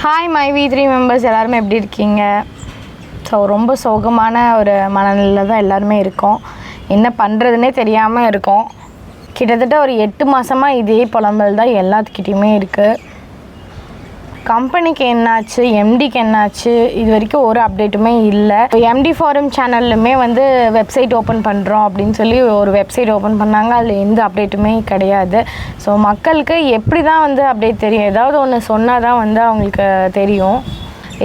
Hi my V three members எல்லாருமே எப்படி இருக்கீங்க? ஸோ ரொம்ப சோகமான ஒரு மனநிலையில் தான் எல்லாருமே இருக்கோம். என்ன பண்ணுறதுனே தெரியாமல் இருக்கோம். கிட்டத்தட்ட ஒரு எட்டு மாதமாக இதே புலம்பல் தான் எல்லாத்துக்கிட்டேயுமே இருக்குது கம்பெனிக்கு என்னாச்சு எம்டிக்கு என்னாச்சு இது வரைக்கும் ஒரு அப்டேட்டுமே இல்லை. எம்டி ஃபாரம் சேனல்லுமே வந்து வெப்சைட் ஓப்பன் பண்ணுறோம் அப்படின்னு சொல்லி ஒரு வெப்சைட் ஓப்பன் பண்ணாங்க. அதில் எந்த அப்டேட்டுமே கிடையாது. ஸோ மக்களுக்கு எப்படி தான் வந்து அப்டேட் தெரியும்? ஏதாவது ஒன்று சொன்னால் தான் வந்து அவங்களுக்கு தெரியும்.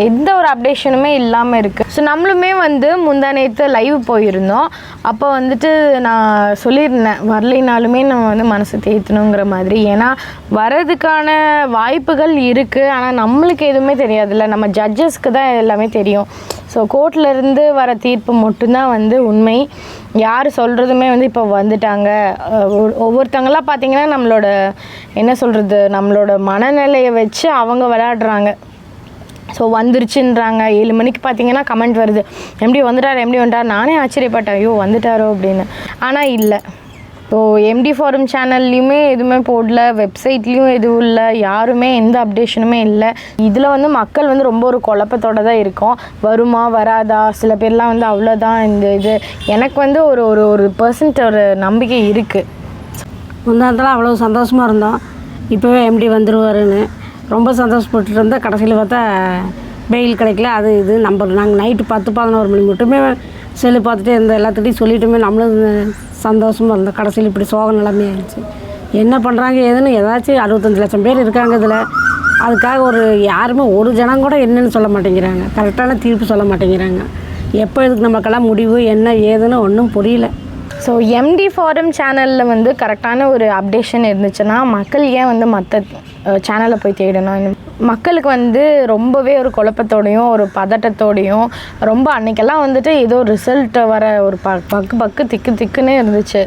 எந்த ஒரு அப்டேஷனுமே இல்லாமல் இருக்குது ஸோ நம்மளுமே வந்து முந்தா நேற்று லைவ் போயிருந்தோம். அப்போ வந்துட்டு நான் சொல்லியிருந்தேன் வரலைனாலுமே நம்ம வந்து மனசு தேய்த்தணுங்கிற மாதிரி. ஏன்னா வரதுக்கான வாய்ப்புகள் இருக்குது ஆனால் நம்மளுக்கு எதுவுமே தெரியாதுல்ல. நம்ம ஜட்ஜஸ்க்கு தான் எல்லாமே தெரியும். ஸோ கோர்ட்லேருந்து வர தீர்ப்பு மட்டும்தான் வந்து உண்மை. யார் சொல்கிறதுமே வந்து இப்போ வந்துட்டாங்க. ஒவ்வொருத்தவங்களாம் ஒவ்வொருத்தங்களாம் பார்த்தீங்கன்னா நம்மளோட என்ன சொல்கிறது நம்மளோட மனநிலையை வச்சு அவங்க விளையாடுறாங்க. ஸோ வந்துருச்சுன்றாங்க. ஏழு மணிக்கு பார்த்தீங்கன்னா கமெண்ட் வருது. எப்படி வந்துட்டார் எப்படி வந்துட்டார். நானே ஆச்சரியப்பட்டேன். ஐயோ வந்துட்டாரோ அப்படின்னு. ஆனால் இல்லை. ஸோ எம்டி ஃபாரம் சேனல்லையுமே எதுவுமே போடல. வெப்சைட்லேயும் எதுவும் இல்லை. யாருமே எந்த அப்டேஷனுமே இல்லை. இதில் வந்து மக்கள் வந்து ரொம்ப ஒரு குழப்பத்தோட தான் இருக்கும். வருமா வராதா? சில பேர்லாம் வந்து அவ்வளோதான் இந்த இது. எனக்கு வந்து ஒரு ஒரு ஒரு பர்சன்ட் ஒரு நம்பிக்கை இருக்குது முந்தானத்தில் அவ்வளோ சந்தோஷமாக இருந்தோம். இப்போவே எம்டி வந்துருவாருன்னு. ரொம்ப சந்தோஷப்பட்டுட்டு இருந்தால் கடைசியில் பார்த்தா வெயில் கிடைக்கல அது இது நம்ம நாங்கள் நைட்டு பத்து பதினோரு மணி மட்டுமே செல்லு பார்த்துட்டே இருந்தோம். எல்லாத்துட்டையும் சொல்லிட்டுமே நம்மளும் சந்தோஷமாக இருந்தோம். கடைசியில் இப்படி சோக நிலைமை ஆயிடுச்சு. என்ன பண்ணுறாங்க ஏதுன்னு ஏதாச்சும் அறுபத்தஞ்சு லட்சம் பேர் இருக்காங்க இதில். அதுக்காக ஒரு யாருமே ஒரு ஜனம் கூட என்னன்னு சொல்ல மாட்டேங்கிறாங்க. கரெக்டான தீர்ப்பு சொல்ல மாட்டேங்கிறாங்க. எப்போ இதுக்கு நமக்கெல்லாம் முடிவு என்ன ஏதுன்னு ஒன்றும் புரியல. ஸோ எம்டி ஃபாரம் சேனலில் வந்து கரெக்டான ஒரு அப்டேஷன் இருந்துச்சுன்னா மக்கள் ஏன் வந்து மற்ற சேனலை போய் தேடணும்? மக்களுக்கு வந்து ரொம்பவே ஒரு குழப்பத்தோடையும் ஒரு பதட்டத்தோடையும் ரொம்ப அன்னைக்கெல்லாம் வந்துட்டு ஏதோ ரிசல்ட் வர ஒரு ப பக்கு பக்கு திக்கு திக்குன்னே இருந்துச்சு.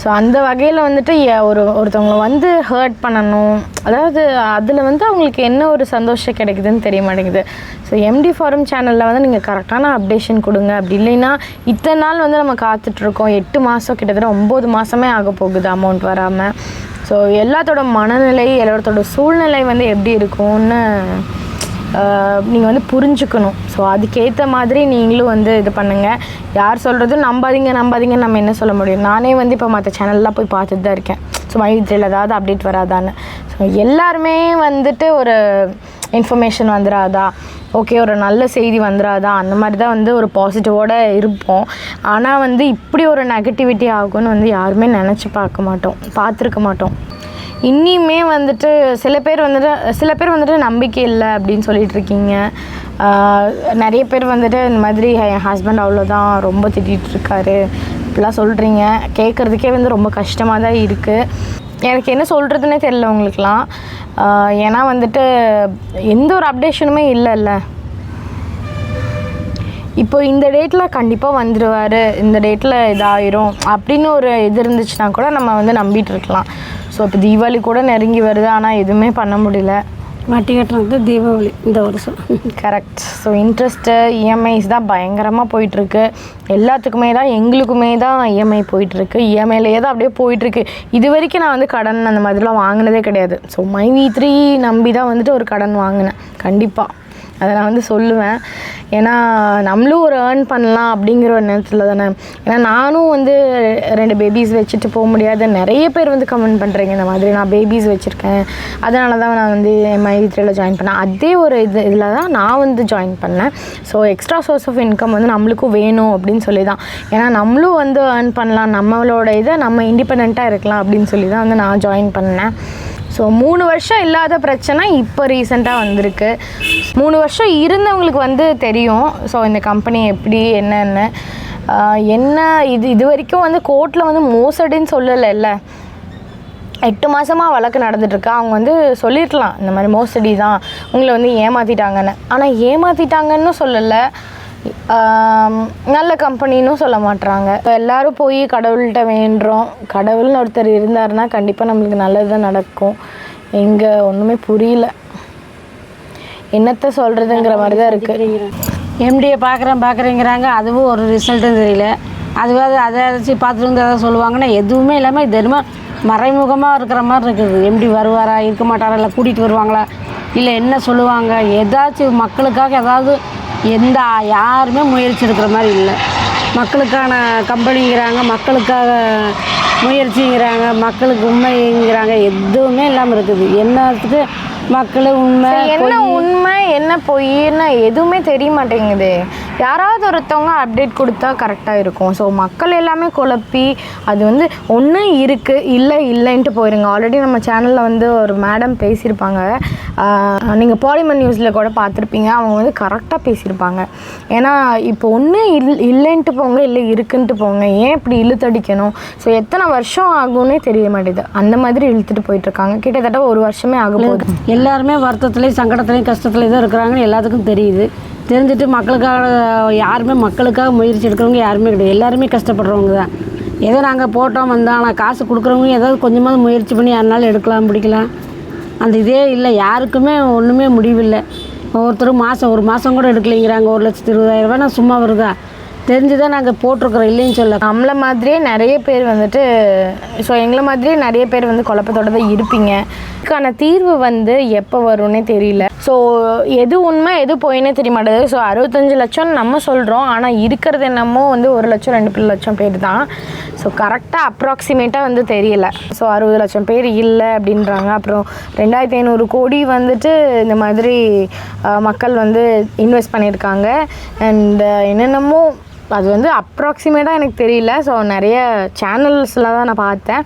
ஸோ அந்த வகையில் வந்துட்டு ஒரு ஒருத்தவங்களை வந்து ஹர்ட் பண்ணணும். அதாவது அதில் வந்து அவங்களுக்கு என்ன ஒரு சந்தோஷம் கிடைக்குதுன்னு தெரிய மாட்டேங்குது. ஸோ எம்டி ஃபாரம் சேனலில் வந்து நீங்கள் கரெக்டான அப்டேஷன் கொடுங்க. அப்படி இல்லைன்னா இத்தனை நாள் வந்து நம்ம காத்துட்ருக்கோம். எட்டு மாதம் கிட்டத்தட்ட ஒம்பது மாதமே ஆக போகுது அமௌண்ட் வராமல் ஸோ எல்லாத்தோட மனநிலை எல்லாத்தோட சூழ்நிலை வந்து எப்படி இருக்கும்னு நீங்கள் வந்து புரிஞ்சுக்கணும். ஸோ அதுக்கேற்ற மாதிரி நீங்களும் வந்து இது பண்ணுங்கள் யார் சொல்கிறதும் நம்பாதீங்க நம்பாதீங்கன்னு நம்ம என்ன சொல்ல முடியும்? நானே வந்து இப்போ மற்ற சேனல்லாம் போய் பார்த்துட்டு தான் இருக்கேன். ஸோ மைவித்திரையில் ஏதாவது அப்டேட் வராதான்னு. ஸோ எல்லாருமே வந்துட்டு ஒரு இன்ஃபர்மேஷன் வந்துடாதா ஓகே ஒரு நல்ல செய்தி வந்துடாதா அந்த மாதிரி தான் வந்து ஒரு பாசிட்டிவோட இருப்போம். ஆனால் வந்து இப்படி ஒரு நெகட்டிவிட்டி ஆகும்னு வந்து யாருமே நினச்சி பார்க்க மாட்டோம். பார்த்துருக்க மாட்டோம். இன்னியுமே வந்துட்டு சில பேர் வந்துட்டு சில பேர் வந்துட்டு நம்பிக்கை இல்லை அப்படின்னு சொல்லிட்டு இருக்கீங்க. நிறைய பேர் வந்துட்டு இந்த மாதிரி என் ஹஸ்பண்ட் அவ்வளோதான் ரொம்ப திட்டிகிட்டு இருக்காரு. இப்படிலாம் சொல்கிறீங்க கேட்குறதுக்கே வந்து ரொம்ப கஷ்டமாக தான் இருக்குது எனக்கு என்ன சொல்கிறதுனே தெரில உங்களுக்குலாம் ஏன்னா வந்துட்டு எந்த ஒரு அப்டேஷனுமே இல்லைல்ல. இப்போ இந்த டேட்டில் கண்டிப்பாக வந்துடுவார் இந்த டேட்டில் இதாயிரும். அப்படின்னு ஒரு இது இருந்துச்சுன்னா கூட நம்ம வந்து நம்பிட்டு இருக்கலாம். ஸோ இப்போ தீபாவளி கூட நெருங்கி வருது ஆனால் எதுவுமே பண்ண முடியல. வட்டி கட்டுறது தீபாவளி இந்த வருஷம். கரெக்ட் ஸோ இன்ட்ரெஸ்ட்டு இஎம்ஐஸ் தான் பயங்கரமாக போயிட்டுருக்கு. எல்லாத்துக்குமே தான் எங்களுக்குமே தான் இஎம்ஐ போயிட்டுருக்கு. இஎம்ஐலேயே தான் அப்படியே போயிட்டுருக்கு. இது வரைக்கும் நான் வந்து கடன் அந்த மாதிரிலாம் வாங்கினதே கிடையாது. ஸோ மை வி த்ரீ நம்பி தான் வந்துட்டு ஒரு கடன் வாங்கினேன். கண்டிப்பாக அதை நான் வந்து சொல்லுவேன். ஏன்னா நம்மளும் ஒரு ஏர்ன் பண்ணலாம் அப்படிங்கிற ஒரு நேரத்தில் தானே. ஏன்னா நானும் வந்து ரெண்டு பேபிஸ் வச்சுட்டு போக முடியாது. நிறைய பேர் வந்து கமெண்ட் பண்ணுறீங்க இந்த மாதிரி நான் பேபிஸ் வச்சுருக்கேன். அதனால தான் நான் வந்து எம்ஐ த்ரீல ஜாயின் பண்ணேன். அதே ஒரு இது இதில் தான் நான் வந்து ஜாயின் பண்ணேன். So extra source of income வந்து நம்மளுக்கும் வேணும் அப்படின்னு சொல்லி தான் ஏன்னா நம்மளும் வந்து ஏர்ன் பண்ணலாம். நம்மளோட இதை நம்ம இண்டிபெண்ட்டாக இருக்கலாம் அப்படின்னு சொல்லி தான் வந்து நான் ஜாயின் பண்ணேன். ஸோ மூணு வருஷம் இல்லாத பிரச்சனை இப்போ ரீசெண்டாக வந்திருக்கு. மூணு வருஷம் இருந்தவங்களுக்கு வந்து தெரியும். ஸோ இந்த கம்பெனி எப்படி என்னென்னு. என்ன இது இது வரைக்கும் வந்து கோர்ட்டில் வந்து மோசடின்னு சொல்லலைல்ல. எட்டு மாதமாக வழக்கு நடந்துட்டுருக்கு. அவங்க வந்து சொல்லியிருக்கலாம் இந்த மாதிரி மோசடி தான் உங்களை வந்து ஏமாற்றிட்டாங்கன்னு ஆனால் ஏமாற்றிட்டாங்கன்னு சொல்லலை. நல்ல கம்பெனின்னு சொல்ல மாட்றாங்க. இப்போ எல்லாரும் போய் கடவுள்கிட்ட வேண்டுறோம். கடவுள்னு ஒருத்தர் இருந்தாருன்னா கண்டிப்பாக நம்மளுக்கு நல்லது தான் நடக்கும். எங்கே ஒன்றுமே புரியல. என்னத்த சொல்கிறதுங்கிற மாதிரி தான் இருக்குது எம்டியை பார்க்குறேன் பார்க்குறேங்கிறாங்க அதுவும் ஒரு ரிசல்ட்டும் தெரியல. அதுவாது அதை அரைச்சி பார்த்துட்டு வந்து எதாவது சொல்லுவாங்கன்னா எதுவுமே இல்லாமல் இது என்னமோ மறைமுகமாக இருக்கிற மாதிரி இருக்குது. எம்டி வருவாரா இருக்க மாட்டாரா இல்லை கூட்டிகிட்டு வருவாங்களா இல்லை என்ன சொல்லுவாங்க ஏதாச்சும் மக்களுக்காக ஏதாவது எந்த யாருமே முயற்சி எடுக்கிற மாதிரி இல்லை. மக்களுக்கான கம்பெனிங்கிறாங்க மக்களுக்காக முயற்சிங்கிறாங்க மக்களுக்கு உண்மைங்கிறாங்க எதுவுமே இல்லாமல் இருக்குது. என்னத்துக்கு மக்கள் உண்மை என்ன உண்மை என்ன பொய்ன்னு எதுவுமே தெரிய மாட்டேங்குது. யாராவது ஒருத்தவங்க அப்டேட் கொடுத்தா கரெக்டாக இருக்கும். ஸோ மக்கள் எல்லாமே குழப்பி அது வந்து ஒன்று இருக்குது இல்லை இல்லைன்ட்டு போயிருங்க. ஆல்ரெடி நம்ம சேனலில் வந்து ஒரு மேடம் பேசியிருப்பாங்க. நீங்கள் பாலிமர் நியூஸில் கூட பார்த்துருப்பீங்க. அவங்க வந்து கரெக்டாக பேசியிருப்பாங்க. ஏன்னா இப்போ ஒன்று இல் இல்லைன்ட்டு போங்க இல்லை இருக்குன்ட்டு போங்க ஏன் இப்படி இழுத்தடிக்கணும்? ஸோ எத்தனை வருஷம் ஆகும்னே தெரிய மாட்டேது. அந்த மாதிரி இழுத்துட்டு போயிட்டுருக்காங்க. கிட்டத்தட்ட ஒரு வருஷமே ஆகும் எல்லாருமே வருத்தத்துலேயும் சங்கடத்துலேயும் கஷ்டத்துலேயும் தான் இருக்கிறாங்கன்னு எல்லாத்துக்கும் தெரியுது. தெரிஞ்சுட்டு மக்களுக்காக யாருமே மக்களுக்காக முயற்சி எடுக்கிறவங்க யாருமே கிடையாது. எல்லாருமே கஷ்டப்படுறவங்க தான். ஏதோ நாங்கள் போட்டோம் வந்தோம் ஆனால் காசு கொடுக்குறவங்க ஏதாவது கொஞ்சமாவது முயற்சி பண்ணி யாருனாலும் எடுக்கலாம் பிடிக்கலாம் அந்த இதே இல்லை. யாருக்குமே ஒன்றுமே முடிவில்லை. ஒவ்வொருத்தரும் மாதம் ஒரு மாதம் கூட எடுக்கலைங்கிறாங்க. ஒரு லட்சத்து இருபதாயிரம் ரூபாய் நான் சும்மா வருதா? தெரிஞ்சு தான் நாங்கள் போட்டிருக்கிறோம் இல்லைன்னு சொல்ல நம்மளை மாதிரியே நிறைய பேர் வந்துட்டு ஸோ எங்களை மாதிரியே நிறைய பேர் வந்து குழப்பத்தோட தான் இருப்பீங்க. இதுக்கான தீர்வு வந்து எப்போ வரும்னே தெரியல. ஸோ எது உண்மை எது பொய்னே தெரிய மாட்டேங்குது ஸோ அறுபத்தஞ்சு லட்சம் நம்ம சொல்கிறோம் ஆனால் இருக்கிறது என்னமோ வந்து ஒரு லட்சம் ரெண்டு லட்சம் பேர் தான். ஸோ கரெக்டாக அப்ராக்சிமேட்டாக வந்து தெரியல. ஸோ அறுபது லட்சம் பேர் இல்லை அப்படின்றாங்க. அப்புறம் ரெண்டாயிரத்தி ஐநூறு கோடி வந்துட்டு இந்த மாதிரி மக்கள் வந்து இன்வெஸ்ட் பண்ணியிருக்காங்க. அண்ட் என்னென்னமோ அது வந்து அப்ராக்சிமேட்டாக எனக்கு தெரியல. ஸோ நிறைய சேனல்ஸில் தான் நான் பார்த்தேன்.